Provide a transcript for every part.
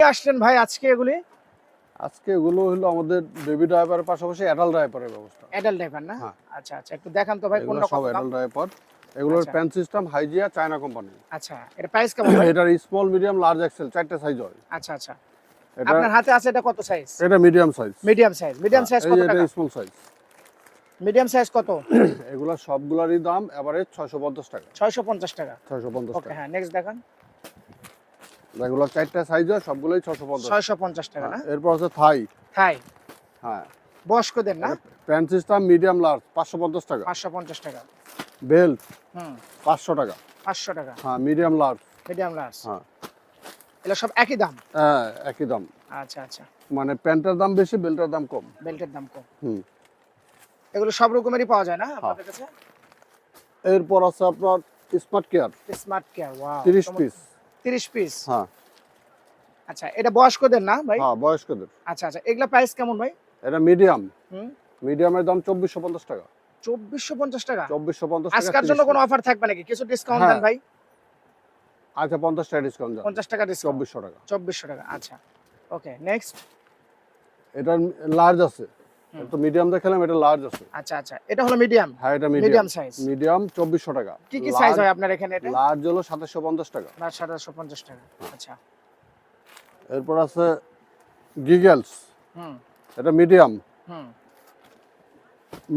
কি আসছেন ভাই আজকে এগুলি? আজকে এগুলো হলো আমাদের বেবি ড্রাইভারের পাশাপাশি অ্যাডাল্ট ড্রাইভারের ব্যবস্থা। অ্যাডাল্ট ড্রাইভার না? হ্যাঁ। আচ্ছা আচ্ছা একটু দেখান তো ভাই কোনটা সব অ্যাডাল্ট ড্রাইভার এগুলোর। প্যান সিস্টেম হাইজিয়া চায়না কোম্পানি আচ্ছা এটা প্রাইস কেমন? এটার স্মল মিডিয়াম লার্জ এক্সেল চারটে সাইজ হয়। আচ্ছা আচ্ছা। আপনার হাতে আছে এটা কত সাইজ এটা medium size medium size medium size কত টাকা? এটা স্মল সাইজ মিডিয়াম সাইজ কত? এগুলো সবগুলারই দাম এবারে ছয়শো পঞ্চাশ টাকা। 650 টাকা। ছয়শো পঞ্চাশ ওকে টাকা। হ্যাঁ নেক্সট দেখান। এগুলো চারটে সাইজ হয় সবগুলোই ছয়শো পঞ্চাশ। 650 টাকা এরপর আছে থাই থাই হ্যাঁ। বয়স্কদের না? প্যান সিস্টেম মিডিয়াম লার্জ পাঁচশো পঞ্চাশ টাকা। 550 টাকা। বেল্ট হুম। পাঁচশো টাকা। 500 টাকা। হ্যাঁ মিডিয়াম লার্জ মিডিয়াম লার্জ হ্যাঁ। এগুলো সব একই দাম? হ্যাঁ একই দাম। আচ্ছা আচ্ছা। মানে প্যান্টের দাম বেশি বেল্টের দাম কম। বেল্টের দাম কম। হুম। এগুলো সব রকমেরই পাওয়া যায় না আপনাদের কাছে? এরপর আছে আপনার smart care smart care wow তিরিশ পিস 30 পিস হ্যাঁ। আচ্ছা এটা বয়স্কদের না ভাই? হ্যাঁ বয়স্কদের। আচ্ছা আচ্ছা এগুলা প্রাইস কেমন ভাই? এটা মিডিয়াম হুম। মিডিয়ামের দাম চব্বিশশো পঞ্চাশ টাকা। 2450 টাকা? চব্বিশশো পঞ্চাশ টাকা আজকের জন্য 30 কোনো অফার থাকবে নাকি? কিছু ডিসকাউন্ট হ্যাঁ। দেন ভাই? আচ্ছা পঞ্চাশ টাকা ডিসকাউন্ট যাবে 50 টাকা ডিসকাউন্ট চব্বিশশো টাকা। 2400 টাকা আচ্ছা। ওকে নেক্সট এটা লার্জ আছে। তো মিডিয়াম দেখালাম এটা লার্জ আছে। আচ্ছা আচ্ছা এটা হলো মিডিয়াম হ্যাঁ এটা মিডিয়াম সাইজ মিডিয়াম চব্বিশশো টাকা। কি কি সাইজ হয় আপনার এখানে এটা? লার্জ হলো টাকা। না টাকা আচ্ছা। এরপর আছে গিগেলস হুম। এটা মিডিয়াম হুম।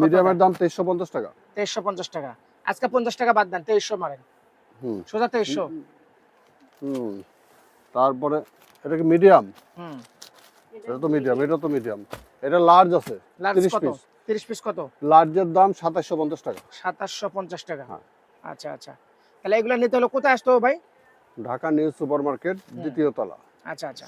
মিডিয়ামের দাম তেইশশো পঞ্চাশ টাকা। তেইশশো পঞ্চাশ টাকা। আজকে পঞ্চাশ টাকা বাদ দেন তেইশশো মারেন। হুম। সোজা তেইশশো। হুম। তারপরে এটা কি মিডিয়াম হুম। এটা তো মিডিয়াম এটা তো মিডিয়াম এটা লার্জ আছে লার্জ 30 কত? পিস কত? লার্জের দাম সাতাশশো পঞ্চাশ টাকা। সাতাশশো পঞ্চাশ টাকা। হ্যাঁ। আচ্ছা আচ্ছা। তাহলে এগুলো নিতে হলে কোথায় আসতে হবে ভাই? ঢাকা নিউ সুপার মার্কেট দ্বিতীয় তলা। আচ্ছা আচ্ছা।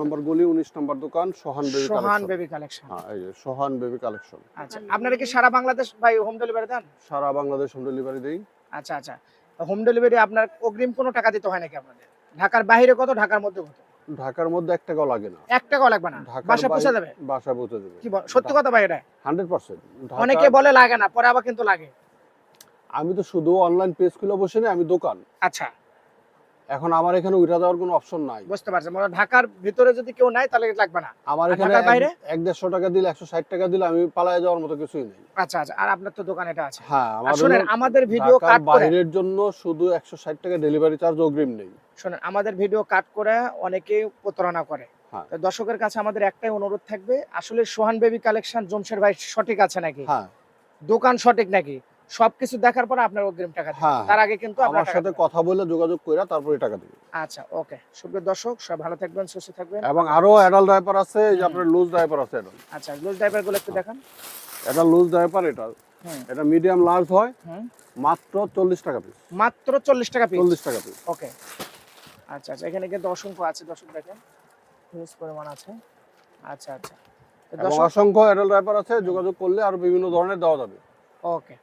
নম্বর গলি উনিশ নম্বর দোকান Sohan baby Sohan collection. Baby collection. হ্যাঁ এই যে সোহান বেবি কালেকশন। আচ্ছা আপনারা কি সারা বাংলাদেশ ভাই হোম ডেলিভারি দেন? সারা বাংলাদেশ হোম ডেলিভারি দেই। আচ্ছা আচ্ছা। হোম ডেলিভারি আপনার অগ্রিম কোনো টাকা দিতে হয় নাকি আপনাদের? ঢাকার বাইরে কত ঢাকার মধ্যে কত? ঢাকার মধ্যে এক টাকাও লাগে না। এক টাকাও লাগবে না। বাসা পৌঁছে যাবে? বাসায় পৌঁছে দেবে কি সত্যি কথা ভাই এটা? Hundred percent. অনেকে বলে লাগে না পরে আবার কিন্তু লাগে। আমি তো শুধু অনলাইন পেজ খুলে বসে নেই আমি দোকান। আচ্ছা। এখন আমার এখানে উঠা দেওয়ার কোনো অপশন নাই। বুঝতে পারছি মানে ঢাকার ভিতরে যদি কেউ নাই তাহলে লাগবে না। আমার এখানে বাইরে? এক দেড়শো টাকা দিলে একশো ষাট টাকা দিলে আমি পালায় যাওয়ার মতো কিছুই নেই। আচ্ছা আচ্ছা আর আপনার তো দোকান এটা আছে। হ্যাঁ শুনেন আমাদের ভিডিও কাট করে বাইরের জন্য শুধু একশো ষাট টাকা ডেলিভারি চার্জ অগ্রিম নেই। শুনেন আমাদের ভিডিও কাট করে অনেকে প্রতারণা করে। হ্যাঁ। দর্শকের কাছে আমাদের একটাই অনুরোধ থাকবে আসলে সোহান বেবি কালেকশন জমশের ভাই সঠিক আছে নাকি? হ্যাঁ। দোকান সঠিক নাকি? সবকিছু দেখার পর আপনার অগ্রিম টাকা হ্যাঁ। তার আগে কিন্তু আপনার আমার সাথে কথা বলে যোগাযোগ করে তারপরে টাকা দিবে আচ্ছা ওকে। সুপ্রিয় দর্শক সব ভালো থাকবেন সুস্থ থাকবেন। এবং আরও অ্যাডাল্ট ডাইপার আছে এই যে আপনার লুজ ডাইপার আছে এটা আচ্ছা লুজ ড্রাইভারগুলো একটু দেখান। এটা লুজ ডাইপার এটা। এটা মিডিয়াম লার্জ হয় মাত্র চল্লিশ টাকা পিস মাত্র চল্লিশ টাকা পিস চল্লিশ টাকা পিস ওকে। আচ্ছা আচ্ছা এখানে কিন্তু অসংখ্য আছে দর্শক দেখেন। হিউজ পরিমাণ আছে। আচ্ছা আচ্ছা। অসংখ্য অ্যাডাল্ট ডাইপার আছে যোগাযোগ করলে আরও বিভিন্ন ধরনের দেওয়া যাবে। ওকে।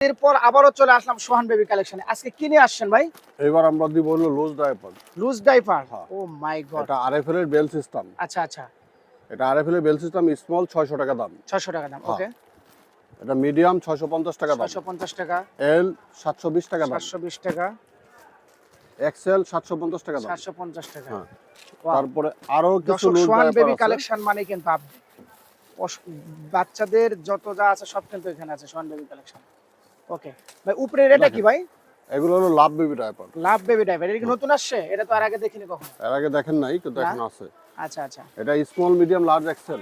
এরপর আবারও চলে আসলাম সোহান বেবি কালেকশনে। আজকে কি নিয়ে আসছেন ভাই? এবার আমরা দিব হলো লুজ ডাইপার লুজ ডাইপার হ্যাঁ। ও মাই গড এটা আরএফএল এর বেল সিস্টেম আচ্ছা আচ্ছা। এটা আরএফএল এর বেল সিস্টেম স্মল ছয়শো টাকা দাম। 600 টাকা দাম হ্যাঁ, ওকে এটা মিডিয়াম ছয়শো পঞ্চাশ টাকা দাম। 650 টাকা। এল সাতশো বিশ টাকা দাম। 720 টাকা। এক্সেল সাতশো পঞ্চাশ টাকা দাম। 750 টাকা। হ্যাঁ। তারপরে আরও কিছু লুজ সোহান বেবি কালেকশন মানে কিন্তু বাচ্চাদের যত যা আছে সব কিন্তু এখানে আছে সোহান বেবি কালেকশন। ওকে ভাই উপরের এটা কি ভাই? এগুলো হলো love baby diaper love baby এটা কি নতুন আসছে? এটা তো আর আগে দেখিনি কখনো। এর আগে দেখেন নাই কিন্তু এখন আছে। আচ্ছা আচ্ছা। এটা স্মল মিডিয়াম লার্জ এক্সেল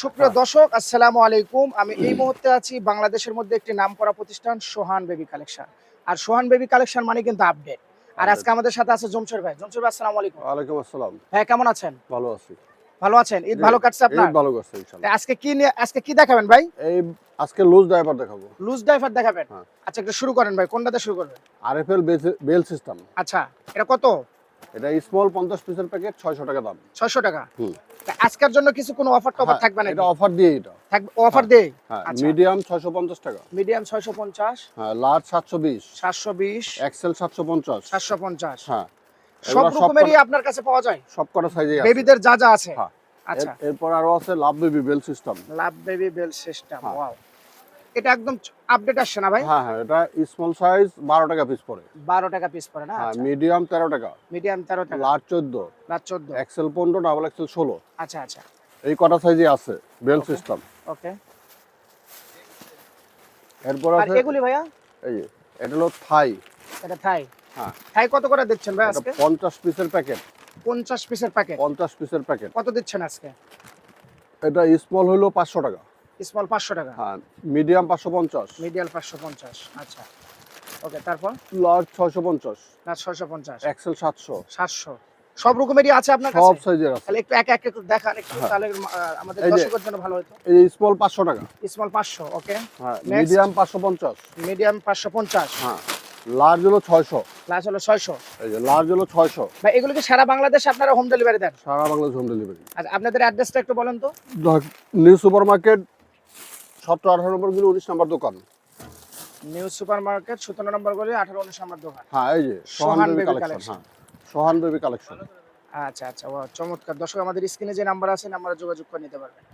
সুপ্রিয় দর্শক আসসালামু আলাইকুম। আমি এই মুহূর্তে আছি বাংলাদেশের মধ্যে একটি নামকরা প্রতিষ্ঠান সোহান বেবি কালেকশন। আর সোহান বেবি কালেকশন মানে কিন্তু আপডেট আর আজকে আমাদের সাথে আছে জমশের ভাই। জমশের ভাই আসসালামু আলাইকুম। ওয়ালাইকুম আসসালাম। ভাই কেমন আছেন? ভালো আছি। ভালো আছেন? ঈদ ভালো কাটছে আপনার? ভালো করছে ইনশাআল্লাহ আজকে কি আজকে কি দেখাবেন ভাই? এই আজকে লুজ ডাইপার দেখাবো। লুজ ড্রাইভার দেখাবেন? হ্যাঁ। আচ্ছা একটু শুরু করেন ভাই কোনটাতে শুরু করবেন? আরএফএল বেল সিস্টেম আচ্ছা এটা কত? এটা স্মল পঞ্চাশ পিসের প্যাকেট ছয়শো টাকা দাম। ছয়শো টাকা। হুম। আজকের জন্য কিছু কোনো অফার টফার হ্যাঁ, থাকবে না এটা অফার দিয়ে এটা। থাকবে অফার দেই আচ্ছা। মিডিয়াম ছয়শো পঞ্চাশ টাকা। মিডিয়াম ছয়শো পঞ্চাশ। হ্যাঁ লার্জ সাতশো বিশ। সাতশো বিশ। এক্সেল সাতশো পঞ্চাশ। সাতশো পঞ্চাশ। হ্যাঁ। সব রকমেরই আপনার কাছে পাওয়া যায়? সব কটা সাইজে বেবিদের যা যা আছে। হ্যাঁ। আচ্ছা। এরপর আরও আছে love baby bell system love baby bell system. Wow এটা একদম আপডেট আসছে না ভাই? হ্যাঁ হ্যাঁ এটা স্মল সাইজ বারো টাকা পিস পড়ে। বারো টাকা পিস পড়ে না? হ্যাঁ মিডিয়াম তেরো টাকা। মিডিয়াম তেরো টাকা। লার্জ চোদ্দ। রাত চোদ্দ। এক্সেল পনেরো ডাবল এক্সেল ষোলো। আচ্ছা আচ্ছা। এই কটা সাইজে আছে বেল সিস্টেম ওকে এরপর আছে এগুলি ভাইয়া? এই যে এটা হলো থাই এটা থাই হ্যাঁ। কত করে দিচ্ছেন ভাই আজকে? পঞ্চাশ পিসের প্যাকেট। পঞ্চাশ পিসের প্যাকেট? পঞ্চাশ পিসের প্যাকেট। কত দিচ্ছেন আজকে? এটা স্মল হলো পাঁচশো টাকা। স্মল পাঁচশো টাকা? হ্যাঁ মিডিয়াম পাঁচশো পঞ্চাশ। মিডিয়াল পাঁচশো পঞ্চাশ আচ্ছা। ওকে তারপর? লার্জ ছয়শো পঞ্চাশ। না ছয়শো পঞ্চাশ। এক্সেল সাতশো। সাতশো। সব রকমেরই আছে আপনার সব সাইজের আছে। তাহলে একটু এক এক একটু দেখান একটু হ্যাঁ। তাহলে আমাদের দর্শকের জন্য ভালো হতো। এই স্মল পাঁচশো টাকা। স্মল পাঁচশো ওকে হ্যাঁ. মিডিয়াম পাঁচশো পঞ্চাশ। মিডিয়াম পাঁচশো পঞ্চাশ। হ্যাঁ। লার্জ হলো ছয়শো। প্লাস হলো ছয়শো। এই যে লার্জ হলো ছয়শো। ভাই এগুলো কি সারা বাংলাদেশে আপনারা হোম ডেলিভারি দেন? সারা বাংলাদেশ হোম ডেলিভারি আচ্ছা আপনাদের অ্যাড্রেসটা একটু বলেন তো। নিউ সুপার মার্কেট সতেরো আঠারো নম্বরগুলো উনিশ নম্বর দোকান। নিউ সুপার মার্কেট সতেরো নম্বর গলি আঠারো উনিশ নম্বর দোকান। হ্যাঁ এই যে সোহান বেবি কালেকশন। হ্যাঁ সোহান বেবি কালেকশন আচ্ছা আচ্ছা ও চমৎকার। দর্শক আমাদের স্ক্রিনে যে নাম্বার আছে নাম্বারে যোগাযোগ করে নিতে পারবেন।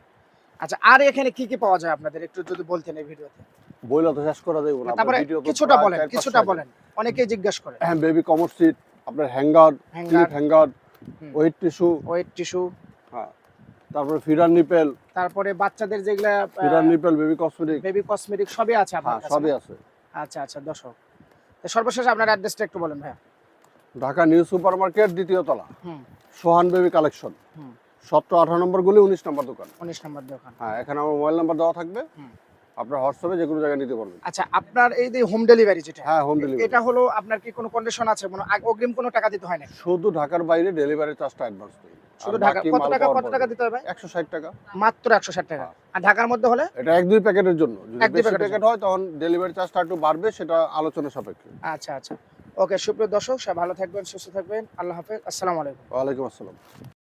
আচ্ছা আর এখানে কি কি পাওয়া যায় আপনাদের? একটু যদি বলতেন এই ভিডিওতে বইলা তো শেষ করা যাবে না তারপরে কিছুটা বলেন কিছুটা বলেন অনেকেই জিজ্ঞাসা করে। হ্যাঁ বেবি কমর সিট আপনার hanger clip hanger wet tissue wet tissue হ্যাঁ তারপরে ফিডার নিপেল তারপরে বাচ্চাদের যেগুলা feeder nipple baby cosmetic baby cosmetic সবই আছে আপনার হ্যাঁ কাছে সবই আছে। আচ্ছা আচ্ছা দর্শক। সর্বশেষ আপনার অ্যাড্রেসটা একটু বলেন ভাইয়া। ঢাকা নিউ সুপার মার্কেট দ্বিতীয় তলা। সোহান বেবি কালেকশন সতেরো আঠারো নম্বর গুলি উনিশ নম্বর দোকান। উনিশ নম্বর দোকান। হ্যাঁ এখানে আমার মোবাইল নাম্বার দেওয়া থাকবে। আপনার হোয়াটসঅ্যাপে যে কোনো জায়গায় নিতে পারবেন। আচ্ছা আপনার এই যে হোম ডেলিভারি যেটা হ্যাঁ হোম ডেলিভারি এটা হলো আপনার কি কোনো কন্ডিশন আছে? কোনো অগ্রিম কোনো টাকা দিতে হয় না শুধু ঢাকার বাইরে ডেলিভারি চার্জটা অ্যাডভান্স দিই। শুধু ঢাকা কত টাকা কত টাকা দিতে হবে একশো ষাট টাকা। মাত্র একশো ষাট টাকা। আর ঢাকার মধ্যে হলে? এটা এক দুই প্যাকেটের জন্য। যদি বেশি প্যাকেট হয় তখন ডেলিভারি চার্জটা একটু বাড়বে সেটা আলোচনা সাপেক্ষে। আচ্ছা আচ্ছা। ওকে সুপ্রিয় দর্শক সব ভালো থাকবেন সুস্থ থাকবেন। আল্লাহ হাফেজ। আসসালামু আলাইকুম। ওয়ালাইকুম আসসালাম।